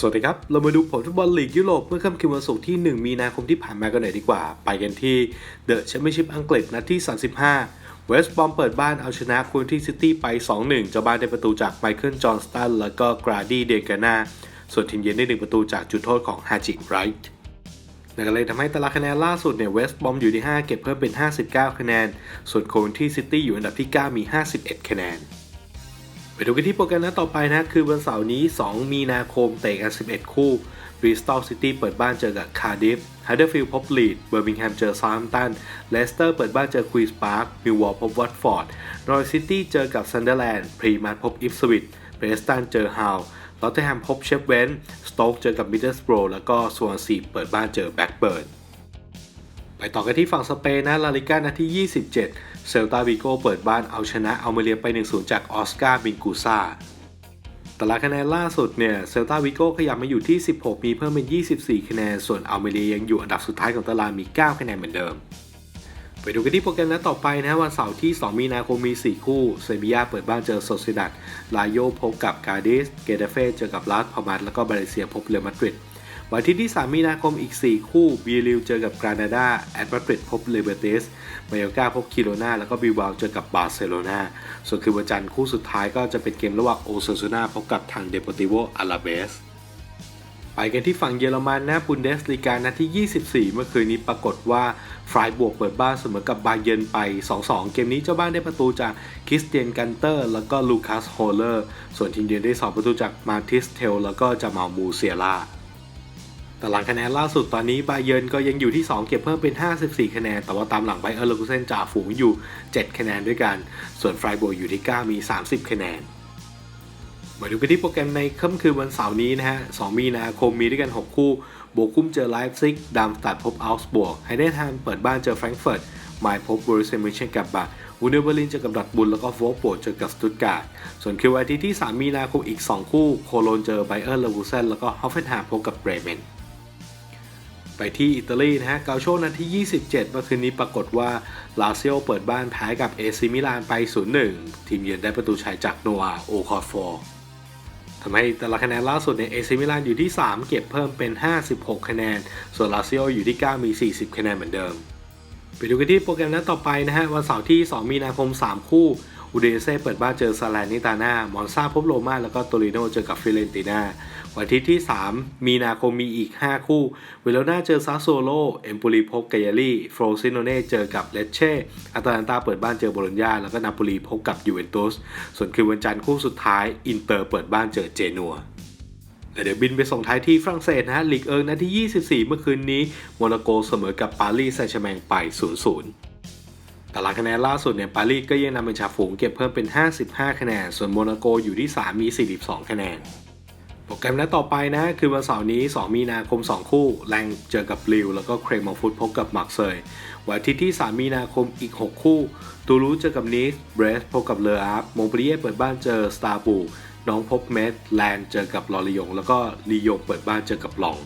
สวัสดีครับ เรามาดูผลฟุตบอลลีกยุโรปเมื่อค่ำคืนวันศุกร์ที่ 1 มีนาคมที่ผ่านมากันหน่อยดีกว่า ไปกันที่เดอะแชมเปี้ยนชิพอังกฤษนัดที่ 35 เวสต์บอมเปิดบ้านเอาชนะคูนที่ซิตี้ไป 2-1 เจ้าบ้านได้ประตูจากไมเคิลจอห์นสตันแล้วก็กราดี้เดกาน่าส่วนทีมเยือนได้1ประตูจากจุดโทษของฮาจิไรท์นั่นก็เลยทำให้ตารางคะแนนล่าสุดเนี่ยเวสต์บอมอยู่ที่ 5 เก็บเพิ่มเป็น 59 คะแนน ส่วนโคนที่ซิตี้อยู่อันดับที่ 9 มี 51 คะแนน ไปดูกันที่โปรแกรมนัดต่อไปนะ คือวันเสาร์นี้ 2 มีนาคมเตะกัน 11 คู่ b รีสตอลซิตี้เปิดบ้านเจอกับคาร์ดิฟฮัตเดอร์ฟิลด์พบลีดเบอร์มิงแฮมเจอซาร์มตันเลสเตอร์เปิดบ้านเจอควีนส์พาร์คมิลวอลพบวัตฟอร์ดรอยซิตี้เจอกับซันเดอร์แลนด์พรีมาร์พบอิฟสวิตเบรสตันเจอฮาวลอตเทอร์แฮมพบเชฟเวนสโต๊กเจอกับมิดเดิลสโบรแล้วก็ส่วนซีเปิดบ้านเจอแบ็กเบิร์น ไปต่อกันที่ฝั่งสเปนนะลาลิก้านัดที่ 27 เซลตาวิโกเปิดบ้านเอาชนะเอามเลียไป 1-0 จากออสการ์บินกูซาตารางคะแนนล่าสุดเนี่ยเซลตาวิโกขยับมาอยู่ที่ 16 มีเพิ่มเป็น 24 คะแนน ส่วนอัลเมเลียยังอยู่อันดับสุดท้ายของตารางมี 9 คะแนนเหมือนเดิม ไปดูกันที่โปรแกรมนัดต่อไปนะวันเสาร์ที่ 2 มีนาคมมี 4 คู่ เซบียาเปิดบ้านเจอโซซิดัดลาโยพบกับกาดิส เกเดเฟเจอกับลาสพามัสแล้วก็บาเลเซียพบเรอัลมาดริด วันที่ที่ 3 มีนาคมอีก 4 คู่บีริวเจอกับกรานาดาแอตมาดริดพบเลเบเตสมายอกาพบคิโรนาแล้วก็บิลบาเจอกับบาร์เซโลนาส่วนคือวันจันทร์คู่สุดท้ายก็จะเป็นเกมระหว่างโอซาซูนาพบกับทางเดโปติโวอาราเบสไปกันที่ฝั่งเยอรมันนะบุนเดสลีกานัดที่ 24 เมื่อคืนนี้ปรากฏว่าฟรายบวกเปิดบ้านเสมอกับบาเยนไป 2-2 เกมนี้เจ้าบ้านได้ประตูจากคริสเตียนกันเตอร์ แล้วก็ลูคัสโฮเลอร์ ส่วนทีมเยือนได้ 2 ประตูจากมาติสเทล แล้วก็จามาลมูเซียร่า ตารางคะแนนล่าสุดตอนนี้บาเยิร์นก็ยังอยู่ที่ 2 เก็บเพิ่มเป็น 54 คะแนน แต่ว่าตามหลังไบเออร์เลกุเซนจ่าฝูงอยู่ 7 คะแนนด้วยกัน ส่วนไฟบวกอยู่ที่ 9 มี 30 คะแนน มาดูกันที่โปรแกรมในค่ำคืนวันเสาร์นี้นะฮะ 2 มีนาคมมีด้วยกัน 6 คู่โบกุ้มเจอไลฟ์ซิกดามสตัดพบอัลส์บวกไฮเดนแฮมเปิดบ้านเจอแฟรงก์เฟิร์ตไมล์พบบรูเซมิเชนกับบาวูเนอร์เบอร์ลินเจอกับดอทบุลแล้วก็โวลโปเจอกับสตุตการ์ด ส่วนคิวอาทิตย์ที่ 3 มีนาคมอีก 2 คู่ โคโลนเจอไบเออร์เลวูเซนแล้วก็ฮอฟเฟนแฮมพบกับเบรเมน ไปที่อิตาลีนะฮะ เกาโชนัดที่ 27 เมื่อคืนนี้ปรากฏว่าลาซิโอเปิดบ้านแพ้กับเอซิมิลานไป 0-1 ทีมเยือนได้ประตูชัยจากโนอาโอคอฟอร์ทำให้แต่ละคะแนนล่าสุดในเอซิมิลานอยู่ที่ 3 เก็บเพิ่มเป็น 56 คะแนน ส่วนลาซิโออยู่ที่ 9 มี 40 คะแนนเหมือนเดิม ไปดูกันที่โปรแกรมนัดต่อไปนะฮะ วันเสาร์ที่ 2 มีนาคม 3 คู่ อูเดเซ่เปิดบ้านเจอซาลานิตาน่ามอนซาพบโรม่าแล้วก็โตริโนเจอกับฟิเรนติน่าวันอาทิตย์ที่ 3 มีนาคมมีอีก 5 คู่ เวโรนาเจอซาโซโล เอมโปลีพบกายาลีโฟรซิโนเน่เจอกับเลเช่อาตาลันตาเปิดบ้านเจอโบโลญญาแล้วก็นาโปลีพบกับยูเวนตุส ส่วนคืนวันจันทร์คู่สุดท้าย อินเตอร์เปิดบ้านเจอเจนัวแต่เดี๋ยวบินไปส่งท้ายที่ฝรั่งเศสนะฮะลีกเอิงนัดที่ 24 เมื่อคืนนี้โมนาโกเสมอกับปารีสแซงต์แชร์แมงไป 0-0 ตารางคะแนนล่าสุดเนี่ยปารีสก็ยังนำเป็นจ่าฝูงเก็บเพิ่มเป็น 55 คะแนน ส่วนโมนาโกอยู่ที่ 3 มี 42 คะแนน โปรแกรมนัดต่อไปนะ คือวันเสาร์นี้ 2 มีนาคม 2 คู่ แรงเจอกับลิว แล้วก็เครมอฟุตพบกับมาร์เซย วันอาทิตย์ที่ 3 มีนาคมอีก 6 คู่ ตูรูเจอกับนิสเบรสพบกับเลออาร์ฟมงปรียเปิดบ้านเจอสตาร์บูน้องพบเมดแลนด์เจอกับลอริยง แล้วก็ลียงเปิดบ้านเจอกับลอง